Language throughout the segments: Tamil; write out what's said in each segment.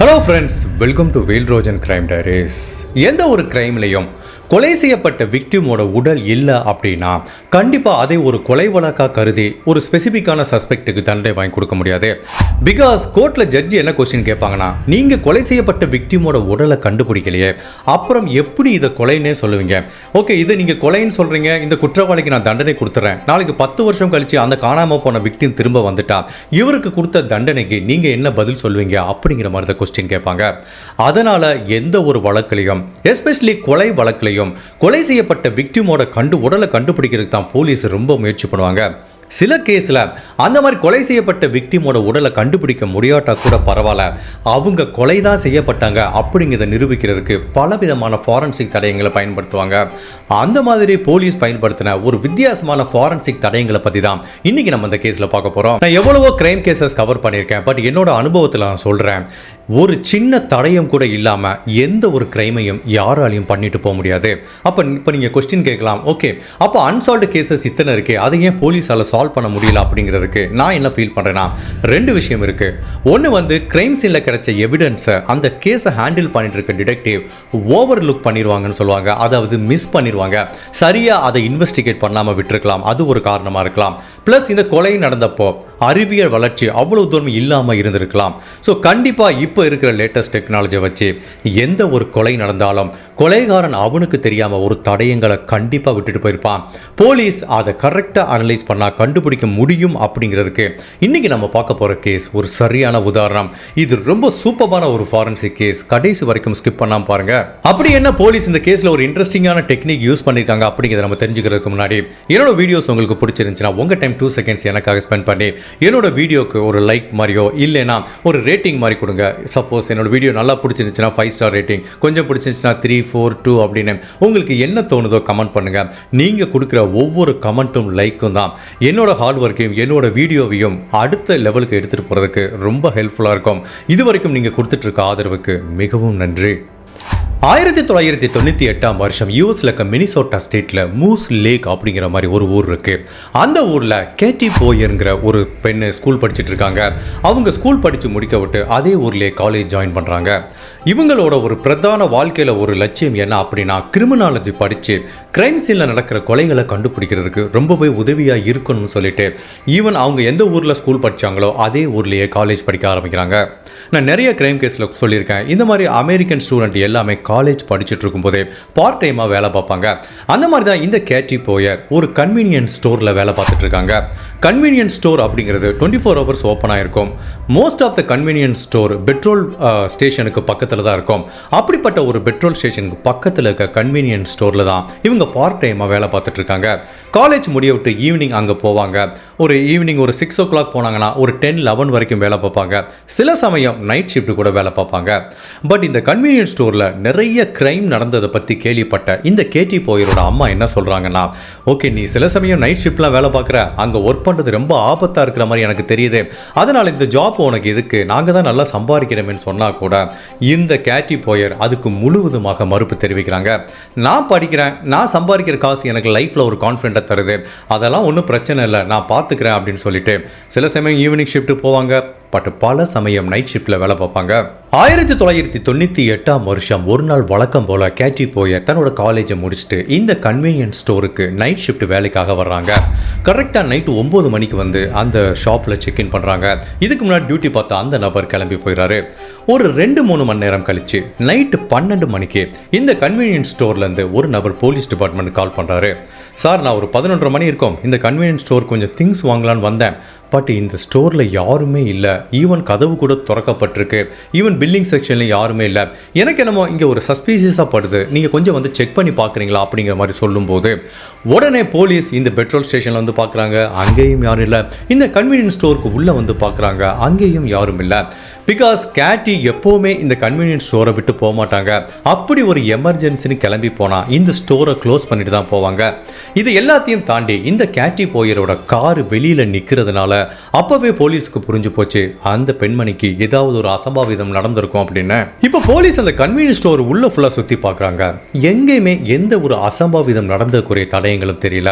Hello friends welcome to Vel Rojan crime diaries எந்த ஒரு கிரைம்லையும் கொலை செய்யப்பட்ட விக்டிமோட உடல் இல்லை அப்படின்னா கண்டிப்பாக அதை ஒரு கொலை வழக்காக கருதி ஒரு ஸ்பெசிஃபிக்கான சஸ்பெக்ட்டுக்கு தண்டனை வாங்கி கொடுக்க முடியாது. பிகாஸ் கோர்ட்டில் ஜட்ஜி என்ன கொஸ்டின் கேட்பாங்கன்னா நீங்கள் கொலை செய்யப்பட்ட விக்டிமோட உடலை கண்டுபிடிக்கலையே அப்புறம் எப்படி இதை கொலைன்னே சொல்லுவீங்க? ஓகே இதை நீங்கள் கொலைன்னு சொல்கிறீங்க இந்த குற்றவாளிக்கு நான் தண்டனை கொடுத்துறேன். நாளைக்கு பத்து வருஷம் கழித்து அந்த காணாமல் போன விக்டிம் திரும்ப வந்துட்டா இவருக்கு கொடுத்த தண்டனைக்கு நீங்கள் என்ன பதில் சொல்லுவீங்க அப்படிங்கிற மாதிரி தான் கொஸ்டின் கேட்பாங்க. அதனால் எந்த ஒரு வழக்குலையும் எஸ்பெஷலி கொலை வழக்குலையும் கொலை செய்யப்பட்ட விக்டிமோட கண்டு உடலை கண்டுபிடிக்கிறதுக்கு தான் போலீஸ் ரொம்ப முயற்சி பண்ணுவாங்க. சில கேஸில் அந்த மாதிரி கொலை செய்யப்பட்ட விக்டிமோட உடலை கண்டுபிடிக்க முடியாட்டா கூட பரவாயில்ல. அவங்க கொலை தான் செய்யப்பட்டாங்க அப்படிங்கிறத நிரூபிக்கிறதுக்கு பல விதமான ஃபாரன்சிக் தடயங்களை பயன்படுத்துவாங்க. அந்த மாதிரி போலீஸ் பயன்படுத்தின ஒரு வித்தியாசமான ஃபாரன்சிக் தடயங்களை பற்றி தான் இன்னைக்கு நம்ம இந்த கேஸில் பார்க்க போகிறோம் நான் எவ்வளவோ கிரைம் கேசஸ் கவர் பண்ணியிருக்கேன். பட் என்னோட அனுபவத்தில் நான் சொல்கிறேன் ஒரு சின்ன தடயம் கூட இல்லாமல் எந்த ஒரு கிரைமையும் யாராலையும் பண்ணிட்டு போக முடியாது. அப்போ இப்போ நீங்கள் கொஸ்டின் கேட்கலாம். ஓகே அப்போ அன்சால்வ்டு கேசஸ் இத்தனை இருக்கே. அதை ஏன் போலீஸால் சால்வ் பண்ண முடியல அப்படிங்கிறதுக்கு நான் என்ன ஃபீல் பண்ணுறேன்னா ரெண்டு விஷயம் இருக்குது ஒன்று வந்து கிரைம் சீனில் கிடைச்ச எவிடன்ஸை அந்த கேஸை ஹேண்டில் பண்ணிட்டு இருக்க டிடெக்டிவ் ஓவர் லுக் பண்ணிடுவாங்கன்னு சொல்லுவாங்க. அதாவது மிஸ் பண்ணிடுவாங்க சரியாக அதை இன்வெஸ்டிகேட் பண்ணாமல் விட்டுருக்கலாம். அது ஒரு காரணமாக இருக்கலாம். ப்ளஸ் இந்த கொலை நடந்தப்போ அறிவியல் வளர்ச்சி அவ்வளவு தூரம் இல்லாமல் இருந்திருக்கலாம். ஸோ கண்டிப்பாக இப்போ இருக்கிற லேட்டஸ்ட் டெக்னாலஜியை வச்சு எந்த ஒரு கொலை நடந்தாலும் கொலைகாரன் அவனுக்கு தெரியாமல் ஒரு தடயங்களை கண்டிப்பாக விட்டுட்டு போயிருப்பான். போலீஸ் அதை கரெக்டாக அனலைஸ் பண்ணால் கண்டுபிடிக்க முடியும் அப்படிங்கிறதுக்கு இன்றைக்கி நம்ம பார்க்க போகிற கேஸ் ஒரு சரியான உதாரணம். இது ரொம்ப சூப்பரான ஒரு ஃபாரன்சிக் கேஸ் கடைசி வரைக்கும் ஸ்கிப் பண்ணாமல் பாருங்க. அப்படி என்ன போலீஸ் இந்த கேஸில் ஒரு இன்ட்ரெஸ்டிங்கான டெக்னிக் யூஸ் பண்ணியிருக்காங்க அப்படிங்கிறத நம்ம தெரிஞ்சுக்கிறதுக்கு முன்னாடி என்னோட வீடியோஸ் உங்களுக்கு பிடிச்சிருந்துச்சுன்னா உங்கள் டைம் டூ செகண்ட்ஸ் எனக்காக ஸ்பெண்ட் பண்ணி என்னோட வீடியோக்கு ஒரு லைக் மாதிரியோ இல்லைனா ஒரு ரேட்டிங் மாதிரி கொடுங்க. சப்போஸ் என்னோட வீடியோ நல்லா பிடிச்சிருந்துச்சுன்னா ஃபைவ் ஸ்டார் ரேட்டிங் கொஞ்சம் பிடிச்சிருந்துச்சுன்னா த்ரீ ஃபோர் டூ அப்படின்னு உங்களுக்கு என்ன தோணுதோ கமெண்ட் பண்ணுங்க. நீங்கள் கொடுக்குற ஒவ்வொரு கமெண்ட்டும் லைக்கும் தான். என்னோட ஹார்ட் ஒர்க்கையும் என்னோட வீடியோவையும் அடுத்த லெவலுக்கு எடுத்துகிட்டு போகிறதுக்கு ரொம்ப ஹெல்ப்ஃபுல்லாக இருக்கும். இது வரைக்கும் நீங்கள் கொடுத்துட்ருக்க ஆதரவுக்கு மிகவும் நன்றி. ஆயிரத்தி தொள்ளாயிரத்தி தொண்ணூற்றி எட்டாம் வருஷம் யூஎஸ்ல இருக்க மினிசோட்டா ஸ்டேட்டில் மூஸ் லேக் அப்படிங்கிற மாதிரி ஒரு ஊர் இருக்கு. அந்த ஊரில் கேட்டி போயருங்கிற ஒரு பெண்ணு ஸ்கூல் படிச்சுட்டு இருக்காங்க. அவங்க ஸ்கூல் படித்து முடிக்க விட்டு அதே ஊர்லேயே காலேஜ் ஜாயின் பண்ணுறாங்க இவங்களோட ஒரு பிரதான வாழ்க்கையில் ஒரு லட்சியம் என்ன அப்படின்னா கிரிமினாலஜி படித்து கிரைம் சீனில் நடக்கிற கொலைகளை கண்டுபிடிக்கிறதுக்கு ரொம்பவே உதவியாக இருக்கணும்னு சொல்லிட்டு ஈவன் அவங்க எந்த ஊரில் ஸ்கூல் படித்தாங்களோ அதே ஊர்லேயே காலேஜ் படிக்க ஆரம்பிக்கிறாங்க. நான் நிறைய கிரைம் கேஸில் சொல்லியிருக்கேன். இந்த மாதிரி அமெரிக்கன் ஸ்டூடெண்ட் எல்லாமே காலேஜ் படிச்சுட்டு இருக்கும்போதே பார்ட் டைமாக வேலை பார்ப்பாங்க. அந்த மாதிரி தான் இந்த கேட்டி போயர் ஒரு கன்வீனியன்ஸ் ஸ்டோரில் வேலை பார்த்துட்டு இருக்காங்க கன்வீனியன்ஸ் ஸ்டோர் அப்படிங்கிறது டுவெண்ட்டி ஃபோர் ஹவர்ஸ் ஓப்பன் ஆகிருக்கும் most of the convenience store petrol ஸ்டேஷனுக்கு பக்கத்தில் தான் இருக்கும். அப்படிப்பட்ட ஒரு பெட்ரோல் ஸ்டேஷனுக்கு பக்கத்தில் இருக்க கன்வீனியன்ஸ் ஸ்டோரில் தான் இவங்க பார்ட் டைமாக வேலை பார்த்துட்டு இருக்காங்க காலேஜ் முடிய விட்டு ஈவினிங் அங்கே போவாங்க. ஒரு ஈவினிங் ஒரு சிக்ஸ் ஓ கிளாக் போனாங்கன்னா ஒரு டென் லெவன் வரைக்கும் வேலை பார்ப்பாங்க. சில சமயம் நைட் ஷிஃப்ட் கூட வேலை பார்ப்பாங்க. பட் இந்த கன்வீனியன்ஸ் ஸ்டோரில் நிறைய நிறைய கிரைம் நடந்ததை பற்றி கேள்விப்பட்டேன் இந்த கேடி போயரோட அம்மா என்ன சொல்கிறாங்கன்னா ஓகே நீ சில சமயம் நைட் ஷிஃப்ட்லாம் வேலை பார்க்குற. அங்கே ஒர்க் பண்ணுறது ரொம்ப ஆபத்தாக இருக்கிற மாதிரி எனக்கு தெரியுது. அதனால் இந்த ஜாப் உனக்கு எதுக்கு? நாங்கள் தான் நல்லா சம்பாதிக்கிறோமேன்னு சொன்னால் கூட இந்த கேட்டி போயர் அதுக்கு முழுவதுமாக மறுப்பு தெரிவிக்கிறாங்க. நான் படிக்கிறேன். நான் சம்பாதிக்கிற காசு எனக்கு லைஃப்பில் ஒரு கான்ஃபிடென்ட்டை தருது. அதெல்லாம் ஒன்றும் பிரச்சனை இல்லை. நான் பார்த்துக்கிறேன் அப்படின்னு சொல்லிட்டு சில சமயம் ஈவினிங் ஷிஃப்ட்டு போவாங்க. பட் பல சமயம் நைட் ஷிஃப்டில் வேலை பார்ப்பாங்க. ஆயிரத்தி தொள்ளாயிரத்தி தொண்ணூற்றி எட்டாம் வருஷம் ஒரு நாள் வழக்கம் போல் கேட்டி போய் தன்னோட காலேஜை முடிச்சுட்டு இந்த கன்வீனியன்ஸ் ஸ்டோருக்கு நைட் ஷிஃப்ட் வேலைக்காக வர்றாங்க. கரெக்டாக நைட்டு ஒம்பது மணிக்கு வந்து அந்த ஷாப்பில் செக்இன் பண்ணுறாங்க இதுக்கு முன்னாடி டியூட்டி பார்த்த அந்த நபர் கிளம்பி போயிடுறாரு ஒரு ரெண்டு மூணு மணி நேரம் கழிச்சு நைட்டு பன்னெண்டு மணிக்கு இந்த கன்வீனியன்ஸ் ஸ்டோர்லேருந்து ஒரு நபர் போலீஸ் டிபார்ட்மெண்ட் கால் பண்ணுறாரு சார் நான் ஒரு பதினொன்றரை மணி இருக்கும். இந்த கன்வீனியன்ஸ் ஸ்டோர் கொஞ்சம் திங்ஸ் வாங்கலான்னு வந்தேன். பட் இந்த ஸ்டோரில் யாருமே இல்லை. ஈவன் கதவு கூட திறக்கப்பட்டிருக்கு. ஈவன் பில்லிங் செக்ஷனில் யாருமே இல்லை. எனக்கு என்னமோ இங்கே ஒரு சஸ்பீசியஸாக படுது. நீங்கள் கொஞ்சம் வந்து செக் பண்ணி பார்க்குறீங்களா அப்படிங்கிற மாதிரி சொல்லும்போது உடனே போலீஸ் இந்த பெட்ரோல் ஸ்டேஷனில் வந்து பார்க்குறாங்க அங்கேயும் யாரும் இல்லை. இந்த கன்வீனியன்ஸ் ஸ்டோருக்கு உள்ளே வந்து பார்க்குறாங்க அங்கேயும் யாரும் இல்லை. பிகாஸ் கேட்டி எப்போவுமே இந்த கன்வீனியன்ஸ் ஸ்டோரை விட்டு போக மாட்டாங்க. அப்படி ஒரு எமர்ஜென்சின்னு கிளம்பி போனால் இந்த ஸ்டோரை க்ளோஸ் பண்ணிட்டு தான் போவாங்க. இது எல்லாத்தையும் தாண்டி இந்த கேட்டி போயரோட கார் வெளியில் நிற்கிறதுனால அப்பவே போலீஸுக்கு புரிஞ்சு போச்சு அந்த பெண்மணிக்கு ஏதாவது ஒரு அசம்பாவிதம் நடந்திருக்கும் அப்படின்னு. இப்போ போலீஸ் அந்த கன்வீனியன்ஸ் ஸ்டோர் உள்ள ஃபுல்லா சுத்தி பார்க்குறாங்க. எங்கேயுமே எந்த ஒரு அசம்பாவிதம் நடந்தக்குரிய தடயங்களும் தெரியல.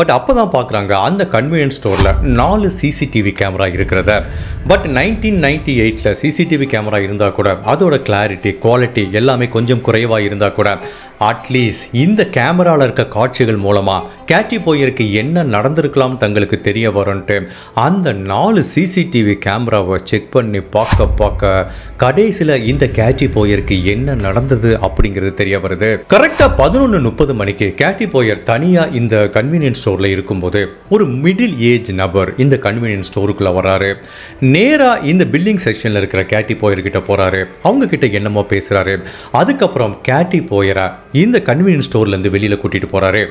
பட் அப்பதான் பார்க்குறாங்க அந்த கன்வீனியன்ஸ் ஸ்டோர்ல நாலு சிசிடிவி கேமரா இருக்கிறத. பட் நைன்டீன் நைன்டி எயிட்ல சிசிடிவி கேமரா இருந்தா கூட அதோட கிளாரிட்டி குவாலிட்டி எல்லாமே கொஞ்சம் குறைவா இருந்தா கூட அட்லீஸ்ட் இந்த கேமராவில் இருக்க காட்சிகள் மூலமாக கேட்டி போயருக்கு என்ன நடந்திருக்கலாம் தங்களுக்கு தெரிய வரும்ன்ட்டு அந்த நாலு சிசிடிவி கேமராவை செக் பண்ணி பார்க்க பார்க்க கடைசியில் இந்த கேட்டி போயருக்கு என்ன நடந்தது அப்படிங்கிறது தெரிய வருது. கரெக்டாக பதினொன்று முப்பது மணிக்கு கேட்டி போயர் தனியாக இந்த கன்வீனியன்ஸ் ஸ்டோரில் இருக்கும்போது ஒரு மிடில் ஏஜ் நபர் இந்த கன்வீனியன்ஸ் ஸ்டோருக்குள்ளே வராரு. நேராக இந்த பில்லிங் செக்ஷனில் இருக்கிற கேட்டி போயர்கிட்ட போகிறாரு அவங்க கிட்ட என்னமோ பேசுகிறாரு அதுக்கப்புறம் கேட்டி போயரை இந்த கன்வீனியன்ஸ் ஸ்டோர்லேருந்து வெளியில் கூட்டிகிட்டு போகிறாரு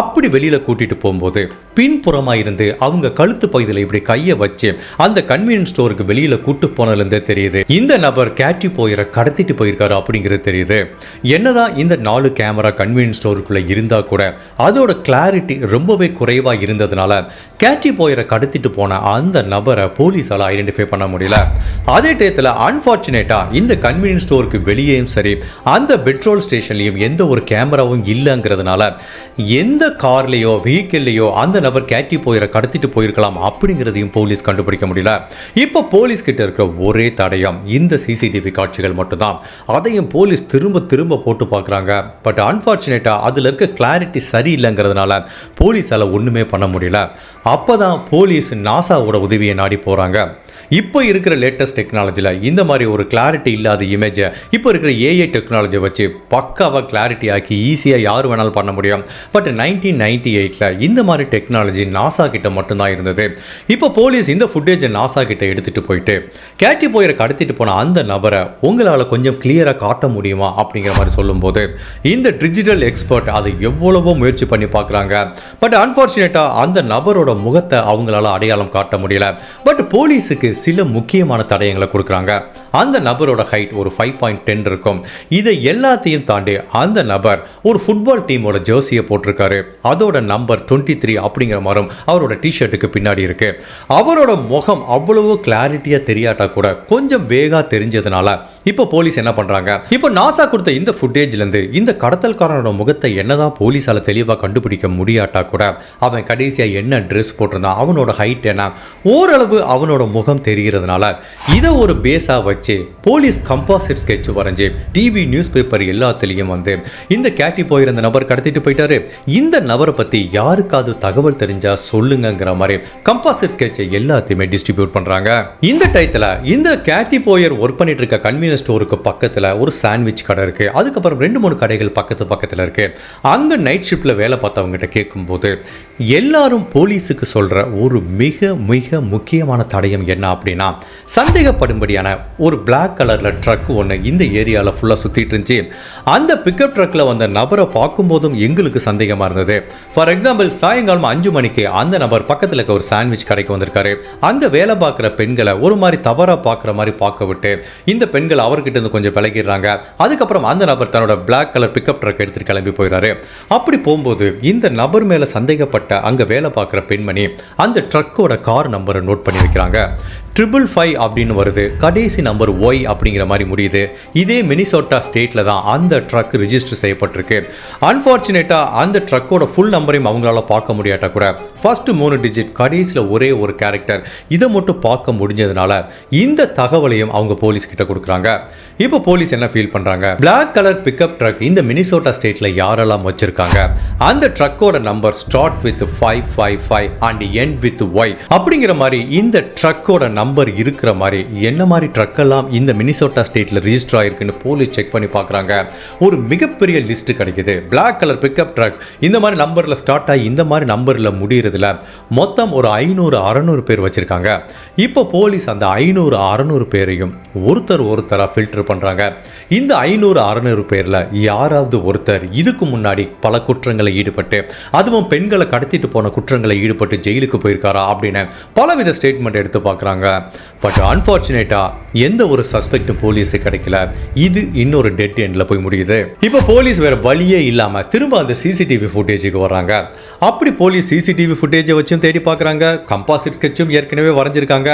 அப்படி வெளியில் கூட்டிகிட்டு போகும்போது பின்புறமாக இருந்து அவங்க கழுத்து பகுதியில் இப்படி கையை வச்சு அந்த கன்வீனியன்ஸ் ஸ்டோருக்கு வெளியில் கூட்டு போனதுலேருந்தே தெரியுது. இந்த நபர் கேட்டி போயிற கடத்திட்டு போயிருக்காரு அப்படிங்கிறது தெரியுது. என்னதான் இந்த நாலு கேமரா கன்வீனியன்ஸ் ஸ்டோருக்குள்ளே இருந்தால் கூட அதோட கிளாரிட்டி ரொம்பவே குறைவாக இருந்ததுனால கேட்டி போயிற கடத்திட்டு போன அந்த நபரை போலீஸால் ஐடென்டிஃபை பண்ண முடியல. அதே டயத்தில் அன்ஃபார்ச்சுனேட்டாக இந்த கன்வீனியன்ஸ் ஸ்டோருக்கு வெளியேயும் சரி அந்த பெட்ரோல் ஸ்டேஷன்லையும் எந்த ஒரு ஒரு கேமராவும் இல்லைங்கிறதுனால எந்த கார்லேயோ வெஹிக்கிள்லேயோ அந்த நபர் கேட்டி போயிட கடத்திட்டு போயிருக்கலாம் அப்படிங்கிறதையும் போலீஸ் கண்டுபிடிக்க முடியல. இப்போ போலீஸ் கிட்ட இருக்கிற ஒரே தடயம் இந்த சிசிடிவி காட்சிகள் மட்டும்தான். அதையும் போலீஸ் திரும்ப திரும்ப போட்டு பார்க்குறாங்க பட் அன்ஃபார்ச்சுனேட்டாக அதில் இருக்க கிளாரிட்டி சரியில்லைங்கிறதுனால போலீஸால் ஒன்றுமே பண்ண முடியல. அப்போ தான் போலீஸ் நாசாவோட உதவியை நாடி போகிறாங்க இப்போ இருக்கிற லேட்டஸ்ட் டெக்னாலஜியில் இந்த மாதிரி ஒரு கிளாரிட்டி இல்லாத இமேஜை இப்போ இருக்கிற ஏஐ டெக்னாலஜி வச்சு பக்காவாக கிளாரிட்டி ஆக்கி ஈஸியாக யார் வேணாலும் பண்ண முடியும். பட் நைன்டீன் நைன்டி எயிட்டில் இந்த மாதிரி டெக்னாலஜி நாசா கிட்ட மட்டும்தான் இருந்தது. இப்போ போலீஸ் இந்த ஃபுட்டேஜை நாசா கிட்ட எடுத்துகிட்டு போயிட்டு கேட்டி போயிற கடத்திட்டு போன அந்த நபரை உங்களால் கொஞ்சம் கிளியராக காட்ட முடியுமா அப்படிங்கிற மாதிரி சொல்லும்போது இந்த டிஜிட்டல் எக்ஸ்பர்ட் அதை எவ்வளவோ முயற்சி பண்ணி பார்க்குறாங்க பட் அன்ஃபார்ச்சுனேட்டாக அந்த நபரோட முகத்தை அவங்களால அடையாளம் காட்ட முடியல. பட் போலீஸுக்கு சில முக்கியமான தடயங்களை கொடுக்குறாங்க. அந்த நபரோட ஹைட் ஒரு ஃபைவ் பாயிண்ட் டென் இருக்கும். இதை எல்லாத்தையும் தாண்டி அந்த நபர் ஒரு ஃபுட்பால் டீமோட ஜெர்சியை போட்டிருக்காரு. அதோட நம்பர் டுவெண்ட்டி த்ரீ அப்படிங்கிற மாதிரியும் அவரோட டிஷர்ட்டுக்கு பின்னாடி இருக்கு. அவரோட முகம் அவ்வளவு கிளாரிட்டியாக தெரியாட்டா கூட கொஞ்சம் வேகா தெரிஞ்சதுனால இப்போ போலீஸ் என்ன பண்றாங்க? இப்போ நாசா கொடுத்த இந்த ஃபுட்டேஜ்லேருந்து இந்த கடத்தல்காரனோட முகத்தை என்னதான் போலீஸால் தெளிவாக கண்டுபிடிக்க முடியாட்டா கூட அவன் கடைசியாக என்ன ட்ரெஸ் போட்டிருந்தான் அவனோட ஹைட் என்ன ஓரளவு அவனோட முகம் தெரிகிறதுனால இதை ஒரு பேஸாக வச்சு போலீஸ் கம்பாசிட் ஸ்கெட்ச் வரைஞ்சி டிவி நியூஸ் பேப்பர் எல்லாத்துலேயும் வந்து இந்த கேட்டி போயிருந்த நபர் கடத்திட்டு போயிட்டாரு. இந்த நபரை பற்றி யாருக்காவது தகவல் தெரிஞ்சா சொல்லுங்கிற மாதிரி கம்பாசிட் ஸ்கெட்சை எல்லாத்தையுமே டிஸ்ட்ரிபியூட் பண்ணுறாங்க இந்த டயத்தில் இந்த கேட்டி போயர் ஒர்க் பண்ணிட்டு இருக்க கன்வீனியன்ஸ் ஸ்டோருக்கு பக்கத்தில் ஒரு சாண்ட்விச் கடை இருக்கு. அதுக்கப்புறம் ரெண்டு மூணு கடைகள் பக்கத்து பக்கத்தில் இருக்கு. அங்கே நைட் ஷிஃப்ட்டில் வேலை பார்த்தவங்ககிட்ட கேட்கும்போது எல்லாரும் போலீஸுக்கு சொல்கிற ஒரு மிக மிக முக்கியமான தடயம் என்ன அப்படின்னா சந்தேகப்படும்படியான ஒரு பிளாக் கலரில் ட்ரக் ஒன்று இந்த ஏரியாவில் ஃபுல்லாக சுற்றிட்டு இருந்துச்சு. அந்த பிக்கப் ட்ரக்கில் வந்த நபரை பார்க்கும்போதும் எங்களுக்கு சந்தேகமாக இருந்தது. ஃபார் எக்ஸாம்பிள் சாயங்காலம் அஞ்சு மணிக்கு அந்த நபர் பக்கத்தில் இருக்க ஒரு சாண்ட்விச் கடைக்கு வந்திருக்காரு. அங்கே வேலை பார்க்குற பெண்களை ஒரு மாதிரி தவறாக பார்க்குற மாதிரி பார்க்க விட்டு இந்த பெண்கள் அவர்கிட்ட இருந்து கொஞ்சம் விலகிடுறாங்க. அதுக்கப்புறம் அந்த நபர் தன்னோட பிளாக் கலர் பிக்கப் ட்ரக் எடுத்துட்டு கிளம்பி போயிடுறாரு அப்படி போகும்போது இந்த நபர் மேலே சந்தேகப்பட்ட அங்கே வேலை பார்க்குற பெண்மணி அந்த ட்ரக்கோட கார் நம்பரை நோட் பண்ணி வைக்கிறாங்க. ட்ரிபிள் ஃபைவ் அப்படின்னு வருது. கடைசி நம்பர் ஒய் அப்படிங்கிற மாதிரி முடியுது. இதே மினிசோட்டா ஸ்டேட்டில் தான் அந்த ட்ரக் ரிஜிஸ்டர் செய்யப்பட்டிருக்கு. அன்ஃபார்ச்சுனேட்டாக அந்த ட்ரக்கோட ஃபுல் நம்பரையும் அவங்களால பார்க்க முடியாட்டா கூட ஃபர்ஸ்ட் மூணு டிஜிட் கடைசியில் ஒரே ஒரு கேரக்டர் இதை மட்டும் பார்க்க முடிஞ்சதுனால இந்த தகவலையும் அவங்க போலீஸ் கிட்ட கொடுக்குறாங்க. இப்போ போலீஸ் என்ன ஃபீல் பண்ணுறாங்க பிளாக் கலர் பிக்கப் ட்ரக் இந்த மினிசோட்டா ஸ்டேட்டில் யாரெல்லாம் வச்சிருக்காங்க? அந்த ட்ரக்கோட number start with five five five and N with Y அப்படிங்கிற மாதிரி இந்த ட்ரக்கோட ட்ரக்கோட நம்பர் இருக்கிற மாதிரி என்ன மாதிரி ட்ரக்கெல்லாம் இந்த மினிசோட்டா ஸ்டேட்டில் ரிஜிஸ்டர் ஆயிருக்குன்னு போலீஸ் செக் பண்ணி பார்க்குறாங்க ஒரு மிகப்பெரிய லிஸ்ட் கிடைக்குது. பிளாக் கலர் பிக்கப் ட்ரக் இந்த மாதிரி நம்பரில் ஸ்டார்ட் ஆகி இந்த மாதிரி நம்பரில் முடிகிறதுல மொத்தம் ஒரு ஐநூறு அறநூறு பேர் வச்சுருக்காங்க. இப்போ போலீஸ் அந்த ஐநூறு அறநூறு பேரையும் ஒருத்தர் ஒருத்தராக ஃபில்டர் பண்ணுறாங்க இந்த ஐநூறு அறநூறு பேரில் யாராவது ஒருத்தர் இதுக்கு முன்னாடி பல குற்றங்களை ஈடுபட்டு அதுவும் பெண்களை கடத்திட்டு போன குற்றங்களை ஈடுபட்டு ஜெயிலுக்கு போயிருக்காரா அப்படின்னு பலவித ஸ்டேட்மெண்ட் எடுத்து பார்க்குறாங்க. பட் அன்ஃபார்ச்சுனேட்டாக எந்த ஒரு சஸ்பெக்டும் போலீஸுக்கு கிடைக்கல. இது இன்னொரு டெட் எண்டில் போய் முடியுது. இப்போ போலீஸ் வேற வழியே இல்லாமல் திரும்ப அந்த சிசிடிவி ஃபுட்டேஜுக்கு வர்றாங்க. அப்படி போலீஸ் சிசிடிவி ஃபுட்டேஜை வச்சும் தேடி பார்க்குறாங்க. கம்பாசிட் ஸ்கெட்சும் ஏற்கனவே வரைஞ்சிருக்காங்க.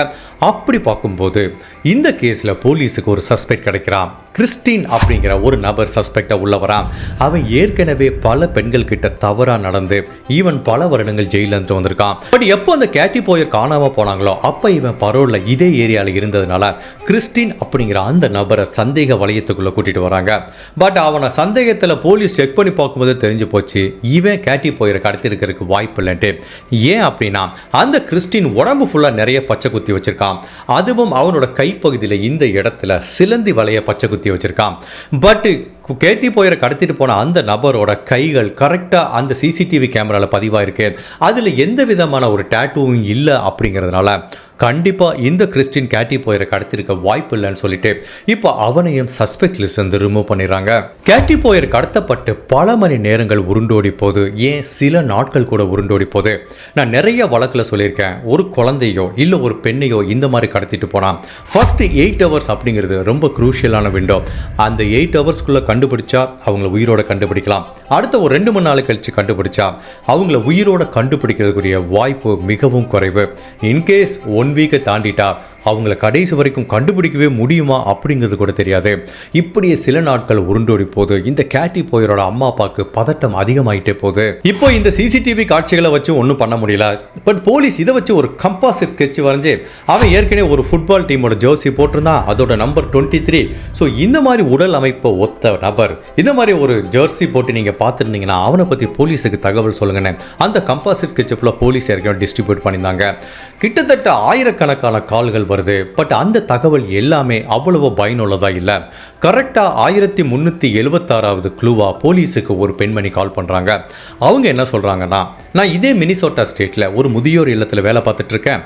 அப்படி பார்க்கும்போது இந்த கேஸில் போலீஸுக்கு ஒரு சஸ்பெக்ட் கிடைக்கிறான். கிறிஸ்டின் அப்படிங்கிற ஒரு நபர் சஸ்பெக்டாக உள்ள வரான். அவன் ஏற்கனவே பல பெண்கள் கிட்ட தவறாக நடந்து ஈவன் பல வருடங்கள் ஜெயிலிருந்து வந்திருக்கான். பட் எப்போ அந்த கேட்டி போயர் காணாமல் போனாங்களோ அப்போ இவன் பரோலில் இதே ஏரியாவில் இருந்ததுனால கிறிஸ்டின் அப்படிங்கிற அந்த நபரை சந்தேக வளையத்துக்குள்ளே கூட்டிகிட்டு வராங்க. பட் அவனை சந்தேகத்தில் போலீஸ் செக் பண்ணி பார்க்கும்போது தெரிஞ்சு போச்சு இவன் கேட்டி போயரை கடத்திருக்கிறதுக்கு வாய்ப்பு இல்லைன்ட்டு. ஏன் அப்படின்னா அந்த கிறிஸ்டின் உடம்பு ஃபுல்லாக நிறைய பச்சை குத்தி வச்சுருக்கான். அதுவும் அவனோட கைப்பகுதியில் இந்த இடத்துல சிலந்தி வலைய பச்சை குத்தி வச்சுருக்கான். பட் கேத்தி போயிற கடத்திட்டு போன அந்த நபரோட கைகள் கரெக்டாக அந்த சிசிடிவி கேமராவில் பதிவாயிருக்கு. அதில் எந்த விதமான ஒரு டேட்டூவும் இல்லை அப்படிங்கிறதுனால கண்டிப்பாக இந்த கிறிஸ்டின் கேட்டி போயிற கடத்திருக்க வாய்ப்பு இல்லைன்னு சொல்லிட்டு இப்போ அவனையும் சஸ்பெக்ட் லிஸ்ட் வந்து ரிமூவ் பண்ணிடுறாங்க. கேட்டி போயர் கடத்தப்பட்டு பல மணி நேரங்கள் உருண்டோடி போகுது ஏன் சில நாட்கள் கூட உருண்டோடி போகுது நான் நிறைய வழக்கில் சொல்லியிருக்கேன். ஒரு குழந்தையோ இல்லை ஒரு பெண்ணையோ இந்த மாதிரி கடத்திட்டு போனால் ஃபர்ஸ்ட் எயிட் ஹவர்ஸ் அப்படிங்கிறது ரொம்ப குரூஷியலான விண்டோ அந்த எயிட் ஹவர்ஸ்க்குள்ளே கண்டுபிடிச்சா அவங்கள உயிரோட கண்டுபிடிக்கலாம். அடுத்த ஒரு ரெண்டு மூணு நாள் கழிச்சு கண்டுபிடிச்சா அவங்கள உயிரோட கண்டுபிடிக்கிறதுக்குரிய வாய்ப்பு மிகவும் குறைவு. இன்கேஸ் ஒன் வீக்கை தாண்டிட்டா அவங்கள கடைசி வரைக்கும் கண்டுபிடிக்கவே முடியுமா அப்படிங்கிறது கூட தெரியாது. இப்படியே சில நாட்கள் உருண்டோடி போகுது இந்த கேட்டி போயரோட அம்மா அப்பாவுக்கு பதட்டம் அதிகமாயிட்டே போகுது. இப்போ இந்த சிசிடிவி காட்சிகளை வச்சு ஒன்றும் பண்ண முடியல. பட் போலீஸ் இதை வச்சு ஒரு கம்பாசிட் ஸ்கெட்ச் வரைஞ்சு அவன் ஏற்கனவே ஒரு ஃபுட்பால் டீமோட ஜெர்சி போட்டிருந்தான். அதோட நம்பர் டுவெண்ட்டி த்ரீ ஸோ இந்த மாதிரி உடல் அமைப்பை ஒத்த நபர் இந்த மாதிரி ஒரு ஜெர்சி போட்டு நீங்கள் பார்த்துருந்தீங்கன்னா அவனை பற்றி போலீஸுக்கு தகவல் சொல்லுங்கன்னு அந்த கம்பாசிட் ஸ்கெட்ச் ஃபுல்லாக போலீஸ் ஏற்கனவே டிஸ்ட்ரிபியூட் பண்ணியிருந்தாங்க. கிட்டத்தட்ட ஆயிரக்கணக்கான கால்கள் வருது. பட் அந்த தகவல் எல்லாமே அவ்வளவு பயனுள்ளதாக இல்லை. கரெக்டாக ஆயிரத்தி முந்நூற்றி எழுபத்தாறாவது க்ளூவா போலீஸுக்கு ஒரு பெண்மணி கால் பண்ணுறாங்க அவங்க என்ன சொல்கிறாங்கன்னா நான் இதே மினிசோட்டா ஸ்டேட்டில் ஒரு முதியோர் இல்லத்தில் வேலை பார்த்துட்டு இருக்கேன்.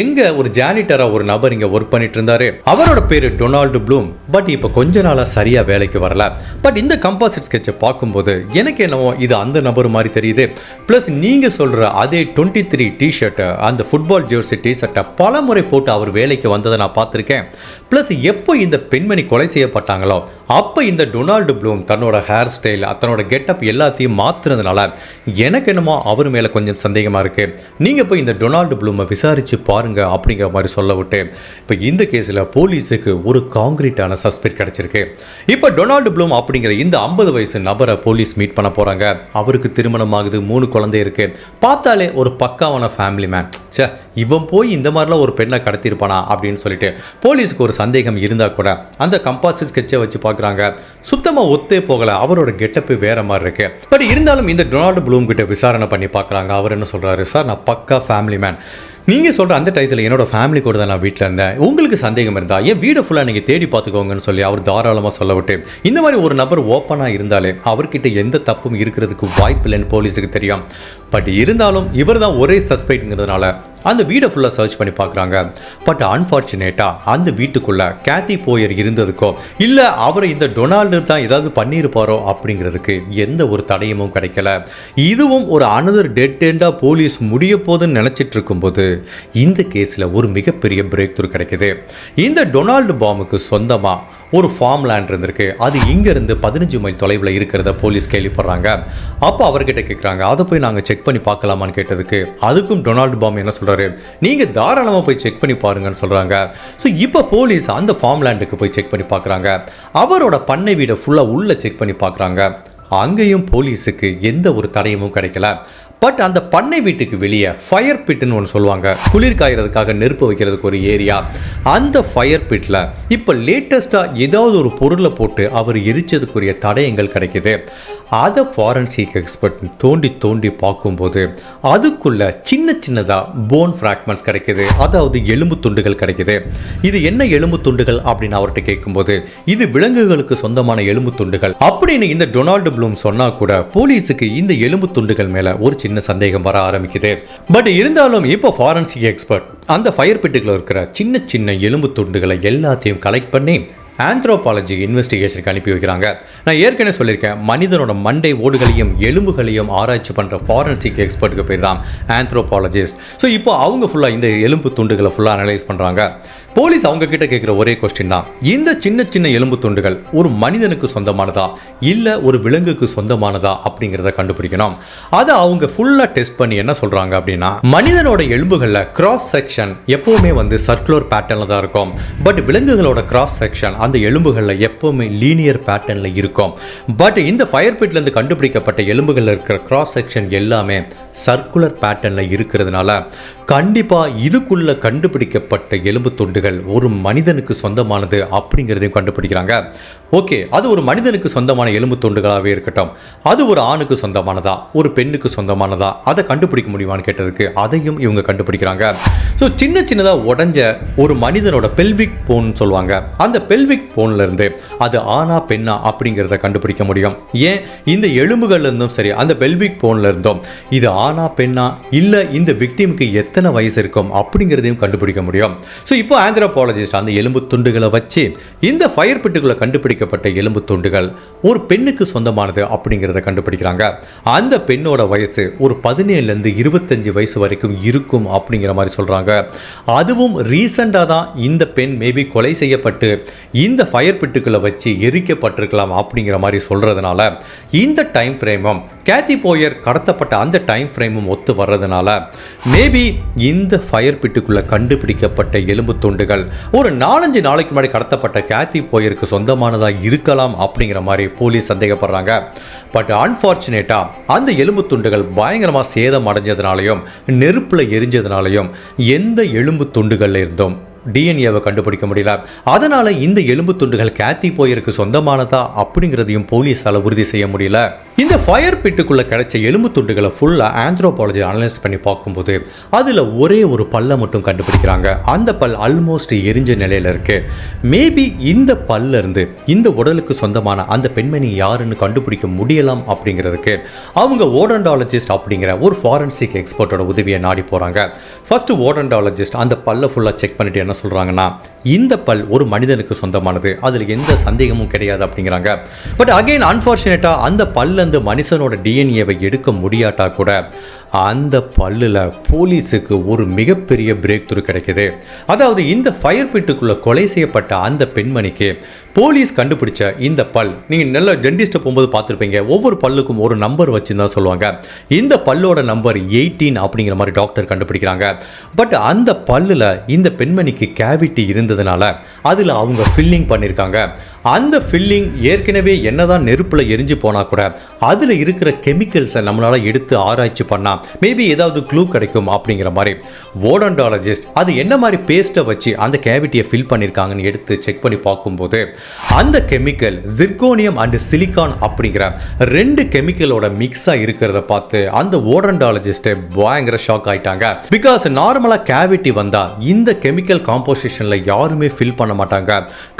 எங்கே ஒரு ஜானிட்டராக ஒரு நபர் இங்கே ஒர்க் பண்ணிட்டு இருந்தாரு. அவரோட பேர் டொனால்டு ப்ளூம். பட் இப்போ கொஞ்ச நாளாக சரியாக வேலைக்கு வரல. பட் இந்த கம்பாசிட் ஸ்கெட்சை பார்க்கும்போது எனக்கு என்னவோ இது அந்த நபர் மாதிரி தெரியுது. ப்ளஸ் நீங்கள் சொல்கிற அதே டுவெண்ட்டி த்ரீ டிஷர்ட்டை அந்த ஃபுட்பால் ஜெர்சி டிஷர்ட்டை பல முறை போட்டு அவர் வேலைக்கு வந்ததை நான் பார்த்துருக்கேன். ப்ளஸ் எப்போ இந்த பெண்மணி கொலை செய்யப்பட்டாங்களோ அப்போ இந்த டொனால்டு ப்ளூம் தன்னோட ஹேர் ஸ்டைல் தன்னோட கெட்டப் எல்லாத்தையும் மாற்றுறதுனால எனக்கு என்னமோ அவர் மேலே கொஞ்சம் சந்தேகமாக இருக்குது நீங்கள் போய் இந்த டொனால்டு ப்ளூமை விசாரித்து பாருங்கள் அப்படிங்கிற மாதிரி சொல்ல விட்டு இப்போ இந்த கேஸில் போலீஸுக்கு ஒரு காங்கிரீட்டான சஸ்பெக்ட் கிடச்சிருக்கு. இப்போ டொனால்டு ப்ளூம் அப்படிங்கிற இந்த ஐம்பது வயசு நபரை போலீஸ் மீட் பண்ண போகிறாங்க அவருக்கு திருமணம் ஆகுது மூணு குழந்தை இருக்குது பார்த்தாலே ஒரு பக்காவான ஃபேமிலி மேன் சே இவன் போய் இந்த மாதிரிலாம் ஒரு பெண்ணை கடத்திருப்பானா அப்படின்னு சொல்லிட்டு போலீஸுக்கு ஒரு சந்தேகம் இருந்தால் கூட அந்த கம்பாசிட் ஸ்கெட்சை வச்சு பார்க்குறாங்க. சுத்தமாக ஒத்தே போகலை. அவரோட கெட்டப்பு வேற மாதிரி இருக்கு. பட் இருந்தாலும் இந்த டொனால்டு ப்ளூம் கிட்ட விசாரணை பண்ணி பார்க்குறாங்க. அவர் என்ன சொல்கிறாரு சார் நான் பக்கா ஃபேமிலி மேன் நீங்கள் சொல்கிற அந்த டயத்தில் என்னோடய ஃபேமிலி கூட தான் நான் வீட்டில் இருந்தேன். உங்களுக்கு சந்தேகம் இருந்தால் என் வீடை ஃபுல்லாக நீங்கள் தேடி பார்த்துக்கோங்கன்னு சொல்லி அவர் தாராளமாக சொல்ல விட்டு இந்த மாதிரி ஒரு நபர் ஓப்பனாக இருந்தாலே அவர்கிட்ட எந்த தப்பும் இருக்கிறதுக்கு வாய்ப்பு இல்லைன்னு போலீஸுக்கு தெரியும். பட் இருந்தாலும் இவர் தான் ஒரே சஸ்பெக்ட்ங்கிறதுனால அந்த வீடை ஃபுல்லாக சர்ச் பண்ணி பார்க்குறாங்க. பட் அன்ஃபார்ச்சுனேட்டாக அந்த வீட்டுக்குள்ளே கேத்தி போயர் இருந்ததுக்கோ இல்லை அவர் இந்த டொனால்டு தான் ஏதாவது பண்ணியிருப்பாரோ அப்படிங்கிறதுக்கு எந்த ஒரு தடயமும் கிடைக்கல. இதுவும் ஒரு அனதர் டெட் எண்டாக போலீஸ் முடிய போதுன்னு நினச்சிட்டு இருக்கும்போது இந்த கேஸில் ஒரு மிகப்பெரிய பிரேக் த்ரூ கிடைக்குது. இந்த டொனால்டு பாமுக்கு சொந்தமாக ஒரு ஃபார்ம் லேண்ட் இருந்திருக்கு. அது இங்கேருந்து பதினஞ்சு மைல் தொலைவில் இருக்கிறத போலீஸ் கேள்விப்படுறாங்க. அப்போ அவர்கிட்ட கேட்குறாங்க அதை போய் நாங்கள் செக் பண்ணி பார்க்கலாமான்னு கேட்டதுக்கு அதுக்கும் டொனால்டு பாம் என்ன சொல்கிறாரு நீங்கள் தாராளமாக போய் செக் பண்ணி பாருங்கன்னு சொல்கிறாங்க ஸோ இப்போ போலீஸ் அந்த ஃபார்ம் லேண்டுக்கு போய் செக் பண்ணி பார்க்குறாங்க. அவரோட பண்ணை வீடை ஃபுல்லாக உள்ளே செக் பண்ணி பார்க்குறாங்க. அங்கேயும் போலீஸுக்கு எந்த ஒரு தடயமும் கிடைக்கல. பட் அந்த பண்ணை வீட்டுக்கு வெளியே ஃபயர் பிட்டுன்னு ஒன்று சொல்லுவாங்க. குளிர் காயறதுக்காக நெருப்பு வைக்கிறதுக்கு ஒரு ஏரியா. அந்த ஃபயர் பிட்டில் இப்போ லேட்டஸ்ட்டாக ஏதாவது ஒரு பொருளை போட்டு அவர் எரிச்சதுக்குரிய தடயங்கள் கிடைக்குது. அதை ஃபாரன்சிக் எக்ஸ்பர்ட் தோண்டி தோண்டி பார்க்கும்போது அதுக்குள்ள சின்ன சின்னதாக போன் ஃப்ராக்மெண்ட்ஸ் கிடைக்குது. அதாவது எலும்பு துண்டுகள் கிடைக்குது. இது என்ன எலும்பு துண்டுகள் அப்படின்னு அவர்கிட்ட கேட்கும்போது இது விலங்குகளுக்கு சொந்தமான எலும்பு துண்டுகள் அப்படின்னு இந்த டொனால்டு ப்ளூம் சொன்னா கூட போலீஸுக்கு இந்த எலும்பு துண்டுகள் மேல ஒரு சின்ன சந்தேகம் வர ஆரம்பிக்குது. பட் இருந்தாலும் இப்போ ஃபாரன்சிக் எக்ஸ்பர்ட் அந்த ஃபயர் பிட்டுக்குள்ள இருக்கிற சின்ன சின்ன எலும்பு துண்டுகளை எல்லாத்தையும் கலெக்ட் பண்ணி ஆந்த்ரோபாலஜி இன்வெஸ்டிகேஷனுக்கு அனுப்பி வைக்கிறாங்க. நான் ஏற்கனவே சொல்லியிருக்கேன் மனிதனோட மண்டை ஓடுகளையும் எலும்புகளையும் ஆராய்ச்சி பண்ணுற ஃபாரன்சிக் எக்ஸ்பர்ட்டுக்கு பேர் தான் ஆந்த்ரோபாலஜிஸ்ட் ஸோ இப்போ அவங்க ஃபுல்லாக இந்த எலும்பு துண்டுகளை ஃபுல்லாக அனலைஸ் பண்ணுறாங்க போலீஸ் அவங்க கிட்ட கேட்குற ஒரே கொஸ்டின் தான். இந்த சின்ன சின்ன எலும்பு துண்டுகள் ஒரு மனிதனுக்கு சொந்தமானதா? இல்லை ஒரு விலங்குக்கு சொந்தமானதா? அப்படிங்கிறத கண்டுபிடிக்கணும். அதை அவங்க ஃபுல்லாக டெஸ்ட் பண்ணி என்ன சொல்கிறாங்க அப்படின்னா மனிதனோட எலும்புகளில் கிராஸ் செக்ஷன் எப்போவுமே வந்து சர்க்குலர் பேட்டர்னில் தான் இருக்கும். பட் விலங்குகளோட கிராஸ் செக்ஷன் அந்த எலும்புகளில் எப்போவுமே லீனியர் பேட்டர்னில் இருக்கும். பட் இந்த ஃபயர் பிட்லேருந்து கண்டுபிடிக்கப்பட்ட எலும்புகளில் இருக்கிற கிராஸ் செக்ஷன் எல்லாமே சர்க்குலர் பேட்டர்னில் இருக்கிறதுனால கண்டிப்பாக இதுக்குள்ள கண்டுபிடிக்கப்பட்ட எலும்பு துண்டுகள் ஒரு மனிதனுக்கு சொந்தமானது அப்படிங்கிறதையும் கண்டுபிடிக்கிறாங்க. ஓகே அது ஒரு மனிதனுக்கு சொந்தமான எலும்பு துண்டுகளாகவே இருக்கட்டும். அது ஒரு ஆணுக்கு சொந்தமானதா? ஒரு பெண்ணுக்கு சொந்தமானதா? அதை கண்டுபிடிக்க முடியுமான்னு கேட்டதுக்கு அதையும் இவங்க கண்டுபிடிக்கிறாங்க. ஸோ சின்ன சின்னதாக உடஞ்ச ஒரு மனிதனோட பெல்விக் போன் சொல்லுவாங்க. அந்த பெல்விக் போன்ல இருந்து அது ஆனா பெண்ணா அப்படிங்கிறத கண்டுபிடிக்க முடியும். ஏன்? இந்த எலும்புகள் இருந்தும் சரி அந்த பெல்விக் போன்ல இருந்தும் இது ஆனா பெண்ணா இல்லை இந்த விக்டிமுக்கு எத்தனை வயசு இருக்கும் அப்படிங்கிறதையும் கண்டுபிடிக்க முடியும். ஸோ இப்போ ஆந்த்ரோபாலஜிஸ்ட் அந்த எலும்பு துண்டுகளை வச்சு இந்த ஃபயர் பிட்டுக்குள்ள கண்டுபிடிக்கப்பட்ட எலும்பு துண்டுகள் ஒரு பெண்ணுக்கு சொந்தமானது அப்படிங்கிறத கண்டுபிடிக்கிறாங்க. அந்த பெண்ணோட வயசு ஒரு பதினேழுலேருந்து இருபத்தஞ்சு வயசு வரைக்கும் இருக்கும் அப்படிங்கிற மாதிரி சொல்கிறாங்க அதுவும் ரீசெண்டாக தான் இந்த பெண் மேபி கொலை செய்யப்பட்டு இந்த ஃபயர் பிட்டுக்களை வச்சு எரிக்கப்பட்டிருக்கலாம் அப்படிங்கிற மாதிரி சொல்கிறதுனால இந்த டைம் ஃப்ரேமும் கேத்தி போயர் கடத்தப்பட்ட அந்த டைம் ஃப்ரேமும் ஒத்து வர்றதுனால மேபி இந்த ஃபயர் பிட்டுக்குள்ளே கண்டுபிடிக்கப்பட்ட எலும்பு துண்டுகள் ஒரு நாலஞ்சு நாளைக்கு முன்னாடி கடத்தப்பட்ட கேத்தி போயருக்கு சொந்தமானதாக இருக்கலாம் அப்படிங்கிற மாதிரி போலீஸ் சந்தேகப்படுறாங்க. பட் அன்ஃபார்ச்சுனேட்டாக அந்த எலும்பு துண்டுகள் பயங்கரமாக சேதம் அடைஞ்சதுனாலையும் நெருப்பில் எரிஞ்சதுனாலையும் எந்த எலும்பு துண்டுகளில் இருந்தும் டிஎன்ஏவை கண்டுபிடிக்க முடியல. அதனால் இந்த எலும்பு துண்டுகள் கேத்தி போயிருக்கு. சொந்தமானதா அப்படிங்கிறதையும் போலீஸால் உறுதி செய்ய முடியல. இந்த ஃபயர் பிட்டுக்குள்ள கிடைச்ச எலும்பு துண்டுகளை ஃபுல்லாக ஆந்த்ரோபாலஜி அனலைஸ் பண்ணி பார்க்கும்போது அதில் ஒரே ஒரு பல்லை மட்டும் கண்டுபிடிக்கிறாங்க. அந்த பல் ஆல்மோஸ்ட் எரிஞ்ச நிலையில இருக்கு. மேபி இந்த பல்ல இருந்து இந்த உடலுக்கு சொந்தமான அந்த பெண்மணி யாருன்னு கண்டுபிடிக்க முடியலாம் அப்படிங்கிறதுக்கு அவங்க ஓடண்டாலஜிஸ்ட் அப்படிங்கிற ஒரு ஃபாரன்சிக் எக்ஸ்பர்ட்டோட உதவியை நாடி போகிறாங்க ஃபர்ஸ்ட் ஓடண்டாலஜிஸ்ட் அந்த பல்லை ஃபுல்லாக செக் பண்ணிட்டு என்ன என்ன சொல்கிறாங்கன்னா இந்த பல் ஒரு மனிதனுக்கு சொந்தமானது. அதில் எந்த சந்தேகமும் கிடையாது அப்படிங்கிறாங்க. பட் அகெயின் அன்ஃபார்ச்சுனேட்டாக அந்த பல்லேருந்து மனுஷனோட டிஎன்ஏவை எடுக்க முடியாட்டா கூட அந்த பல்லில் போலீஸுக்கு ஒரு மிகப்பெரிய பிரேக் த்ரூ கிடைக்குது. அதாவது இந்த ஃபயர் பிட்டுக்குள்ளே கொலை செய்யப்பட்ட அந்த பெண்மணிக்கு போலீஸ் கண்டுபிடிச்ச இந்த பல் நீங்கள் நல்ல டென்டிஸ்ட்டை போகும்போது பார்த்துருப்பீங்க ஒவ்வொரு பல்லுக்கும் ஒரு நம்பர் வச்சு சொல்லுவாங்க. இந்த பல்லோட நம்பர் எயிட்டீன் அப்படிங்கிற மாதிரி டாக்டர் கண்டுபிடிக்கிறாங்க. பட் அந்த பல்லில் இந்த பெண்மணிக்கு கேவிட்டி இருந்ததுனால அதில் அவங்க ஃபில்லிங் பண்ணியிருக்காங்க அந்த ஃபில்லிங் ஏற்கனவே என்னதான் நெருப்பில் எரிஞ்சு போனால் கூட அதில் இருக்கிற கெமிக்கல்ஸை நம்மளால் எடுத்து ஆராய்ச்சி பண்ணால் மேபி ஏதாவது க்ளூ கிடைக்கும் அப்படிங்கிற மாதிரி ஓடன்டாலஜிஸ்ட் அது என்ன மாதிரி பேஸ்ட்டை வச்சு அந்த கேவிட்டியை ஃபில் பண்ணியிருக்காங்கன்னு எடுத்து செக் பண்ணி பார்க்கும்போது அந்த கெமிக்கல் ஜிர்கோனியம் அண்ட் சிலிக்கான் அப்படிங்கிற ரெண்டு கெமிக்கலோட மிக்ஸாக இருக்கிறத பார்த்து அந்த ஓடன்டாலஜிஸ்ட்டு பயங்கர ஷாக் ஆயிட்டாங்க. பிகாஸ் நார்மலாக கேவிட்டி வந்தால் இந்த கெமிக்கல் காம்போசிஷனில் யாருமே ஃபில் பண்ண மாட்டாங்க.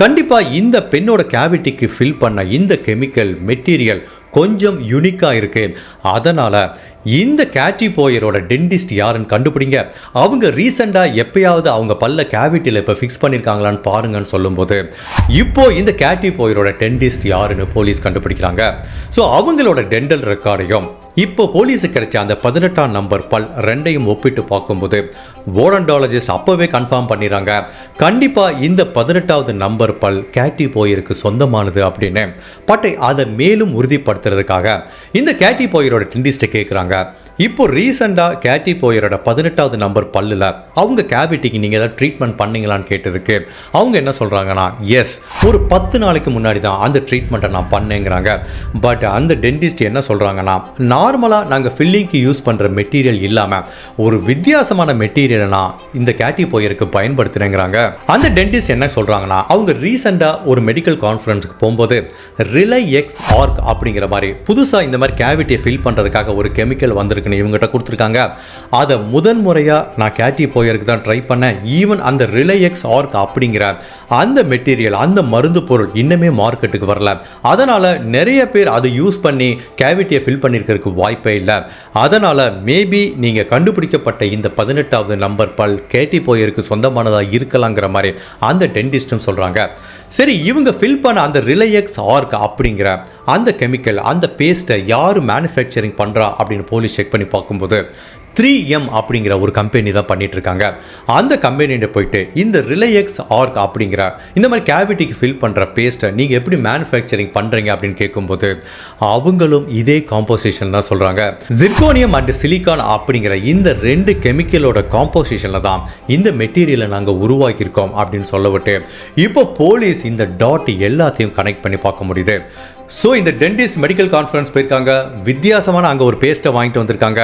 கண்டிப்பாக இந்த பெண்ணோட கேவிட்டிக்கு ஃபில் பண்ண இந்த கெமிக்கல் மெட்டீரியல் கொஞ்சம் யுனிக்காக இருக்குது அதனால் இந்த கேட்டி போயரோட டென்டிஸ்ட் யாருன்னு கண்டுபிடிங்க. அவங்க ரீசெண்டாக எப்பயாவது அவங்க பல்ல கேவிட்டியில் இப்போ ஃபிக்ஸ் பண்ணியிருக்காங்களான்னு பாருங்கன்னு சொல்லும்போது இப்போ இந்த கேட்டி போயரோட டென்டிஸ்ட் யாருன்னு போலீஸ் கண்டுபிடிக்கிறாங்க. ஸோ அவங்களோட டென்டல் ரெக்கார்டையும் இப்போ போலீஸுக்கு கிடைச்ச அந்த பதினெட்டாம் நம்பர் பல் ரெண்டையும் ஒப்பிட்டு பார்க்கும்போது ஓரண்டாலஜிஸ்ட் அப்போவே கன்ஃபார்ம் பண்ணிடுறாங்க கண்டிப்பாக இந்த பதினெட்டாவது நம்பர் பல் கேட்டி போயிருக்கு சொந்தமானது அப்படின்னு. பட் அதை மேலும் உறுதிப்படுத்துறதுக்காக இந்த கேட்டி போயரோட டென்டிஸ்ட்டை கேட்குறாங்க இப்போ ரீசெண்டாக கேட்டி போயரோட பதினெட்டாவது நம்பர் பல்லில் அவங்க கேவிட்டிக்கு நீங்கள் ஏதாவது ட்ரீட்மெண்ட் பண்ணீங்களான்னு கேட்டதுக்கு அவங்க என்ன சொல்கிறாங்கன்னா எஸ் ஒரு பத்து நாளைக்கு முன்னாடி தான் அந்த ட்ரீட்மெண்ட்டை நான் பண்ணேங்கிறாங்க. பட் அந்த டென்டிஸ்ட் என்ன சொல்கிறாங்கன்னா நான் நார்மலாக நாங்கள் ஃபில்லிங்க்கு யூஸ் பண்ணுற மெட்டீரியல் இல்லாமல் ஒரு வித்தியாசமான மெட்டீரியலை நான் இந்த கேட்டி போயருக்கு பயன்படுத்துகிறேங்கிறாங்க அந்த டென்டிஸ்ட் என்ன சொல்கிறாங்கன்னா அவங்க ரீசெண்டாக ஒரு மெடிக்கல் கான்ஃபரன்ஸுக்கு போகும்போது ரிலை எக்ஸ் ஆர்க் அப்படிங்கிற மாதிரி புதுசாக இந்த மாதிரி கேவிட்டியை ஃபில் பண்ணுறதுக்காக ஒரு கெமிக்கல் வந்திருக்குன்னு இவங்ககிட்ட கொடுத்துருக்காங்க. அதை முதன் முறையாக நான் கேட்டி போயருக்கு தான் ட்ரை பண்ணேன். ஈவன் அந்த ரிலை எக்ஸ் ஆர்க் அப்படிங்கிற அந்த மெட்டீரியல் அந்த மருந்து பொருள் இன்னுமே மார்க்கெட்டுக்கு வரல. அதனால் நிறைய பேர் அதை யூஸ் பண்ணி கேவிட்டியை ஃபில் பண்ணியிருக்கிறதுக்கு வாய்ப்பே இல்லை. அதனால் மேபி நீங்கள் கண்டுபிடிக்கப்பட்ட இந்த பதினெட்டாவது நம்பர் பல் கேட்டி போயருக்கு சொந்தமானதாக இருக்கலாங்கிற மாதிரி அந்த டென்டிஸ்ட்டும் சொல்கிறாங்க சரி இவங்க ஃபில் பண்ண அந்த ரிலையக்ஸ் ஆர்க் அப்படிங்கிற அந்த கெமிக்கல் அந்த பேஸ்ட்டை யார் மேனுஃபேக்சரிங் பண்ணுறா அப்படின்னு போலீஸ் செக் பண்ணி பார்க்கும்போது த்ரீ எம் அப்படிங்கிற ஒரு கம்பெனி தான் பண்ணிட்டு இருக்காங்க அந்த கம்பெனிகிட்ட போயிட்டு இந்த ரிலையக்ஸ் ஆர்க் அப்படிங்கிற இந்த மாதிரி கேவிட்டிக்கு ஃபில் பண்ணுற பேஸ்ட்டை நீங்கள் எப்படி மேனுஃபேக்சரிங் பண்ணுறீங்க அப்படின்னு கேட்கும்போது அவங்களும் இதே காம்போசிஷன் தான் சொல்கிறாங்க ஜிர்கோனியம் அண்ட் சிலிக்கான் அப்படிங்கிற இந்த ரெண்டு கெமிக்கலோட காம்போசிஷனில் தான் இந்த மெட்டீரியலை நாங்கள் உருவாக்கியிருக்கோம் அப்படின்னு சொல்லவிட்டு இப்போ போலீஸ் இந்த டாட் எல்லாத்தையும் கனெக்ட் பண்ணி பார்க்க முடியுது. ஸோ இந்த டென்டிஸ்ட் மெடிக்கல் கான்ஃபரன்ஸ் போயிருக்காங்க. வித்தியாசமான அங்கே ஒரு பேஸ்ட்டை வாங்கிட்டு வந்திருக்காங்க.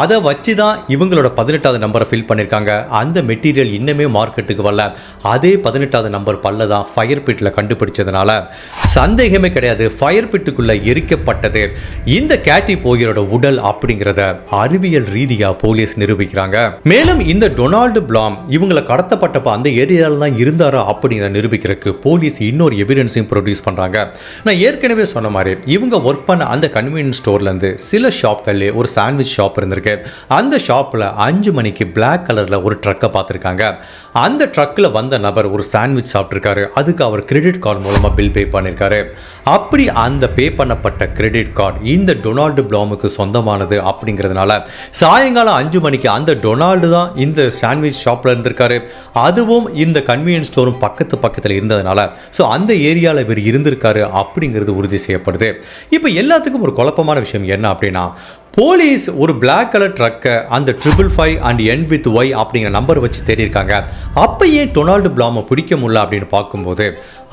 அதை வச்சு தான் இவங்களோட பதினெட்டாவது நம்பரை ஃபில் பண்ணியிருக்காங்க அந்த மெட்டீரியல் இன்னுமே மார்க்கெட்டுக்கு வரல. அதே பதினெட்டாவது நம்பர் பல்ல தான் ஃபயர் பிட்டில் கண்டுபிடிச்சதுனால. சந்தேகமே கிடையாது. ஃபயர் பிட்டுக்குள்ளே எரிக்கப்பட்டது. இந்த கேட்டி போயரோட உடல் அப்படிங்கிறத அறிவியல் ரீதியாக போலீஸ் நிரூபிக்கிறாங்க. மேலும் இந்த டொனால்டு பிளாம் இவங்களை கடத்தப்பட்டப்ப அந்த ஏரியாவில் தான் இருந்தாரா அப்படிங்கிறத நிரூபிக்கிறதுக்கு போலீஸ் இன்னொரு எவிடன்ஸையும் ப்ரொடியூஸ் பண்ணுறாங்க நான் ஏற்கனவே சொன்ன மாதிரி இவங்க ஒர்க் பண்ண அந்த கன்வீனியன்ஸ் ஸ்டோர்லேருந்து சில ஷாப் தள்ளி ஒரு சாண்ட்விச் ஷாப் இருந்திருக்கு. அந்த ஷாப்பில் அஞ்சு மணிக்கு பிளாக் கலரில் ஒரு ட்ரக்கை பார்த்துருக்காங்க. அந்த ட்ரக்கில் வந்த நபர் ஒரு சாண்ட்விச் சாப்பிட்ருக்காரு அதுக்கு அவர் கிரெடிட் கார்டு மூலமாக பில் பே பண்ணியிருக்காரு அப்படி அந்த பே பண்ணப்பட்ட கிரெடிட் கார்டு இந்த டொனால்டு பிளாமுக்கு சொந்தமானது அப்படிங்கிறதுனால சாயங்காலம் அஞ்சு மணிக்கு அந்த டொனால்டு தான் இந்த சாண்ட்விச் ஷாப்பில் இருந்திருக்காரு. அதுவும் இந்த கன்வீனியன்ஸ் ஸ்டோரும் பக்கத்து பக்கத்தில் இருந்ததுனால ஸோ அந்த ஏரியாவில் இவர் இருந்திருக்காரு அப்படிங்கிறது உறுதி செய்யப்படுது. இப்போ எல்லாத்துக்கும் ஒரு குழப்பமான விஷயம் என்ன அப்படின்னா போலீஸ் ஒரு பிளாக் கலர் ட்ரக்கை அந்த triple five and N with Y அப்படிங்கிற நம்பர் வச்சு தேடியிருக்காங்க. அப்போ ஏன் டொனால்டு பிளாமை பிடிக்க முடியல அப்படின்னு பார்க்கும்போது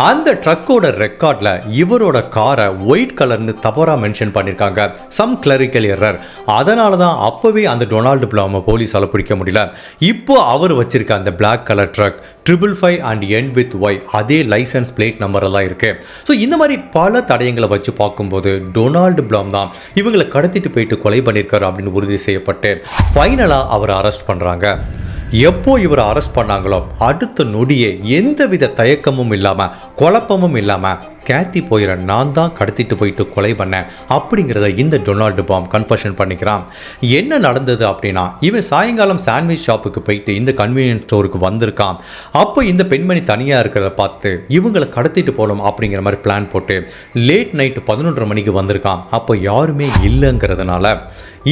அந்த ட்ரக்கோட ரெக்கார்டில் இவரோட காரை ஒயிட் கலர்னு தவறாக மென்ஷன் பண்ணியிருக்காங்க. சம் கிளரிக்கல் எரர் அதனால தான் அப்போவே அந்த டொனால்டு பிளாமை போலீஸால் பிடிக்க முடியல. இப்போ அவர் வச்சிருக்க அந்த black colour truck triple five and N with Y அதே லைசன்ஸ் பிளேட் நம்பரெல்லாம் இருக்குது ஸோ இந்த மாதிரி பல தடயங்களை வச்சு பார்க்கும்போது டொனால்டு பிளாம் தான் இவங்களை கடத்திட்டு போயிட்டு கொலை பண்ணியிருக்காரு அப்படின்னு உறுதி செய்யப்பட்டு ஃபைனலாக அவரை அரெஸ்ட் பண்ணுறாங்க எப்போ இவரை அரெஸ்ட் பண்ணாங்களோ அடுத்த நொடியே எந்தவித தயக்கமும் இல்லாமல் குழப்பமும் இல்லாமல் கேத்தி போயிற நான் தான் கடத்திட்டு போயிட்டு கொலை பண்ணேன் அப்படிங்கிறத இந்த டொனால்டு பாம் கன்ஃபர்ஷன் பண்ணிக்கிறான். என்ன நடந்தது அப்படின்னா இவன் சாயங்காலம் சாண்ட்விச் ஷாப்புக்கு போயிட்டு இந்த கன்வீனியன்ஸ் ஸ்டோருக்கு வந்திருக்கான். அப்போ இந்த பெண்மணி தனியாக இருக்கிறத பார்த்து இவங்களை கடத்திட்டு போகணும் அப்படிங்கிற மாதிரி பிளான் போட்டு லேட் நைட்டு பதினொன்றரை மணிக்கு வந்திருக்கான். அப்போ யாருமே இல்லைங்கிறதுனால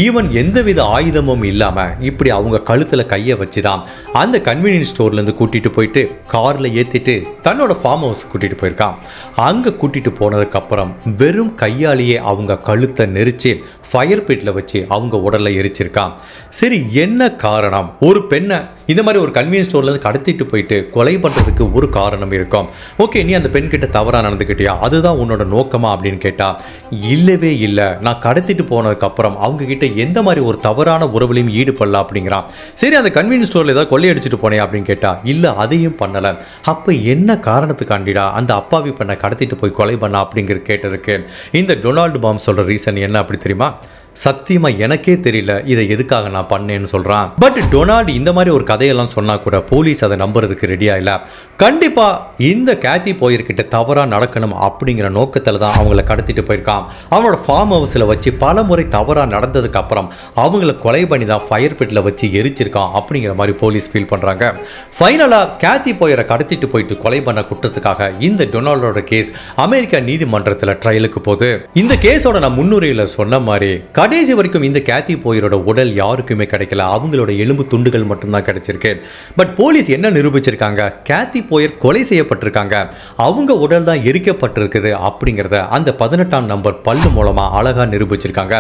ஈவன் எந்தவித ஆயுதமும் இல்லாமல் இப்படி அவங்க கழுத்தில் கையை வச்சு தான் அந்த கன்வீனியன்ஸ் ஸ்டோர்லேருந்து கூட்டிகிட்டு போயிட்டு காரில் ஏற்றிட்டு தன்னோட ஃபார்ம் ஹவுஸ் கூட்டிகிட்டு போயிருக்கான். அங்கே கூட்டிகிட்டு போனதுக்கப்புறம் வெறும் கையாலேயே அவங்க கழுத்தை நெரிச்சு ஃபயர் பிட்டில் வச்சு அவங்க உடலை எரிச்சிருக்கான். சரி என்ன காரணம்? ஒரு பெண்ணை இந்த மாதிரி ஒரு கன்வீனியன்ஸ் ஸ்டோர்லேருந்து கடத்திட்டு போயிட்டு கொலை பண்ணுறதுக்கு ஒரு காரணம் இருக்கும். ஓகே நீ அந்த பெண்கிட்ட தவறாக நடந்துக்கிட்டியா அதுதான் உன்னோட நோக்கமா அப்படின்னு கேட்டால் இல்லவே இல்லை. நான் கடத்திட்டு போனதுக்கப்புறம் அவங்க கிட்ட எந்த மாதிரி ஒரு தவறான உறவுலையும் ஈடுபடல அப்படிங்கிறான். சரி அந்த கன்வீனியன்ஸ் ஸ்டோரில் ஏதாவது கொள்ளையடிச்சிட்டு போனேன் அப்படின்னு கேட்டால் இல்லை அதையும் பண்ணலை. அப்போ என்ன காரணத்துக்காண்டிடா அந்த அப்பாவி பெண்ணை கடத்திட்டு போய் கொலை பண்ண அப்படிங்கிற கேட்டதுக்கு இந்த டொனால்டு பாம் சொல்கிற ரீசன் என்ன அப்படி தெரியுமா? சத்தியமா எனக்கே தெரியல இதை எதுக்காக நான் பண்ணேன்னு சொல்றான். பட் டொனால்டு இந்த மாதிரி ஒரு கதையெல்லாம் சொன்னா கூட போலீஸ் அதை நம்புறதுக்கு ரெடியா இல்ல. கண்டிப்பா இந்த கேத்தி போயிருக்கிட்ட தவறா நடக்கணும் அப்படிங்கிற நோக்கத்துல தான் அவங்கள கடத்திட்டு போயிருக்கான். அவனோட ஃபார்ம் ஹவுஸில் வச்சு பல முறை தவறா நடந்ததுக்கு அப்புறம் அவங்கள கொலை பண்ணி தான் ஃபயர் பிட்ல வச்சு எரிச்சிருக்கான் அப்படிங்கிற மாதிரி போலீஸ் ஃபீல் பண்றாங்க. ஃபைனலா கேத்தி போயரை கடத்திட்டு போயிட்டு கொலை பண்ண குற்றத்துக்காக இந்த டொனால்டோட கேஸ் அமெரிக்கா நீதிமன்றத்தில் ட்ரையலுக்கு போகுது. இந்த கேஸோட நான் முன்னுரையில் சொன்ன மாதிரி கடைசி வரைக்கும் இந்த கேத்தி போயரோட உடல் யாருக்குமே கிடைக்கல. அவங்களோட எலும்பு துண்டுகள் மட்டும்தான் கிடைச்சிருக்கு. பட் போலீஸ் என்ன நிரூபிச்சிருக்காங்க? கேத்தி போயர் கொலை செய்யப்பட்டிருக்காங்க. அவங்க உடல் தான் எரிக்கப்பட்டிருக்குது அப்படிங்கிறத அந்த பதினெட்டாம் நம்பர் பல்லு மூலமாக அழகாக நிரூபிச்சிருக்காங்க.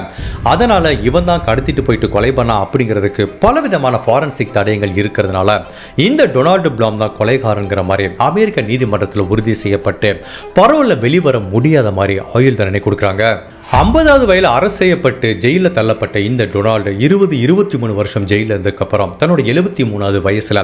அதனால் இவன் தான் கடத்திட்டு போயிட்டு கொலை பண்ணா அப்படிங்கிறதுக்கு பலவிதமான ஃபாரன்சிக் தடயங்கள் இருக்கிறதுனால இந்த டொனால்டு பிளாம் தான் கொலைகாரங்கிற மாதிரி அமெரிக்க நீதிமன்றத்தில் உறுதி செய்யப்பட்டு பரவலில் வெளிவர முடியாத மாதிரி ஆயுள் தண்டனை கொடுக்குறாங்க. ஐம்பதாவது வயதில் அரசு செய்யப்பட்டு ஜெயிலில் தள்ளப்பட்ட இந்த டொனால்டு இருபது இருபத்தி மூணு வருஷம் ஜெயிலில் இருந்ததுக்கப்புறம் தன்னோட எழுபத்தி மூணாவது வயசில்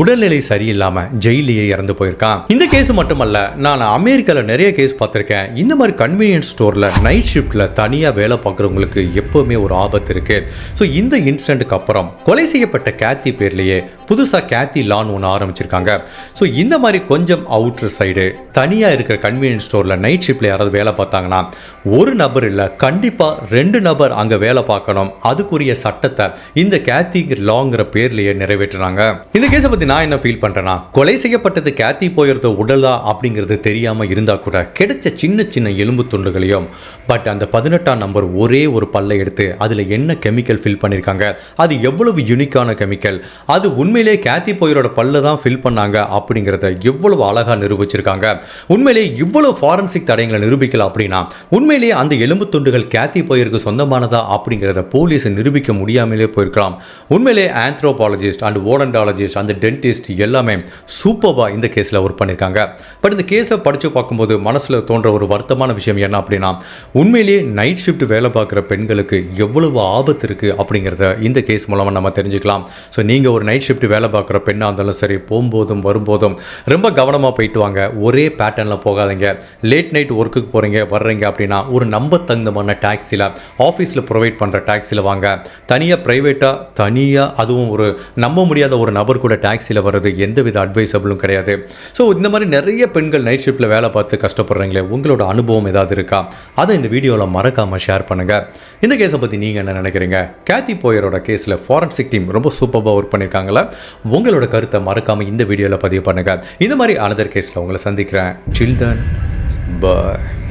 உடல்நிலை சரியில்லாமல் ஜெயிலேயே இறந்து போயிருக்கான். இந்த கேஸ் மட்டுமல்ல நான் அமெரிக்காவில் நிறைய கேஸ் பார்த்துருக்கேன். இந்த மாதிரி கன்வீனியன்ஸ் ஸ்டோரில் நைட் ஷிஃப்ட்டில் தனியாக வேலை பார்க்குறவங்களுக்கு எப்போவுமே ஒரு ஆபத்து இருக்குது ஸோ இந்த இன்சிடென்ட்டுக்கு அப்புறம் கொலை செய்யப்பட்ட கேத்தி பேர்லேயே புதுசாக கேத்தி லான் ஒன்று ஆரம்பிச்சிருக்காங்க. ஸோ இந்த மாதிரி கொஞ்சம் அவுட்ரு சைடு தனியாக இருக்கிற கன்வீனியன்ஸ் ஸ்டோரில் நைட் ஷிஃப்ட்டில் யாராவது வேலை பார்த்தாங்கன்னா ஒரு நபர் நபர் இல்லை கண்டிப்பாக ரெண்டு நபர் அங்கே வேலை பார்க்கணும். அதுக்குரிய சட்டத்தை இந்த கேத்தி லாங்கிற பேர்லயே நிறைவேற்றுறாங்க. இந்த கேஸை பற்றி நான் என்ன ஃபீல் பண்ணுறேன்னா கொலை செய்யப்பட்டது கேத்தி போயிருந்த உடலா அப்படிங்கிறது தெரியாமல் இருந்தால் கூட கிடைச்ச சின்ன சின்ன எலும்பு துண்டுகளையும் பட் அந்த பதினெட்டாம் நம்பர் ஒரே ஒரு பல்லை எடுத்து அதில் என்ன கெமிக்கல் ஃபில் பண்ணியிருக்காங்க அது எவ்வளவு யூனிக்கான கெமிக்கல் அது உண்மையிலே கேத்தி போயரோட பல்ல தான் ஃபில் பண்ணாங்க அப்படிங்கிறத எவ்வளவு அழகாக நிரூபிச்சிருக்காங்க. உண்மையிலே இவ்வளவு ஃபாரன்சிக் தடயங்களை நிரூபிக்கலாம் அப்படின்னா உண்மையிலேயே அந்த எலும்பு துண்டுகள் கேத்தி போயிருக்கு சொந்தமானதா அப்படிங்கிறத போலீஸ் நிரூபிக்க முடியாமலே போயிருக்கலாம். உண்மையிலே ஆந்த்ரோபாலஜிஸ்ட் அண்ட் ஓடண்டாலஜிஸ்ட் அந்த டென்டிஸ்ட் எல்லாமே சூப்பராக இந்த கேஸில் ஒர்க் பண்ணியிருக்காங்க பட் இந்த கேஸை படித்து பார்க்கும்போது மனசில் தோன்ற ஒரு வருத்தமான விஷயம் என்ன அப்படின்னா உண்மையிலேயே நைட் ஷிஃப்ட் வேலை பார்க்குற பெண்களுக்கு எவ்வளவு ஆபத்து இருக்குது அப்படிங்கிறத இந்த கேஸ் மூலமாக நம்ம தெரிஞ்சுக்கலாம். ஸோ நீங்கள் ஒரு நைட் ஷிஃப்ட் வேலை பார்க்குற பெண்ணாக இருந்தாலும் சரி போகும்போதும் வரும்போதும் ரொம்ப கவனமாக போயிட்டு வாங்க. ஒரே பேட்டர்னில் போகாதீங்க. லேட் நைட் ஒர்க்குக்கு போகிறீங்க வர்றீங்க அப்படின்னா ஒரு நம்ப தகுந்தமான டாக்ஸியில் ஆஃபீஸில் ப்ரொவைட் பண்ணுற டாக்ஸியில் வாங்க. தனியாக ப்ரைவேட்டாக தனியாக அதுவும் ஒரு நம்ப முடியாத ஒரு நபர் கூட டாக்ஸியில் வர்றது எந்தவித அட்வைசபிளும் கிடையாது. ஸோ இந்த மாதிரி நிறைய பெண்கள் நைட் ஷிஃப்ட்டில் வேலை பார்த்து கஷ்டப்படுறீங்களே உங்களோட அனுபவம் ஏதாவது இருக்கா? அதை இந்த வீடியோவில் மறக்காமல் ஷேர் பண்ணுங்கள் இந்த கேஸை பற்றி நீங்கள் என்ன நினைக்கிறீங்க? கேத்தி போயரோட கேஸில் ஃபாரன்சிக் டீம் ரொம்ப சூப்பராக ஒர்க் பண்ணியிருக்காங்களா உங்களோட கருத்தை மறக்காமல் இந்த வீடியோவில் பதிவு பண்ணுங்கள் இந்த மாதிரி அனதர் கேஸில் உங்களை சந்திக்கிறேன். சில்ட்ரன் பாய்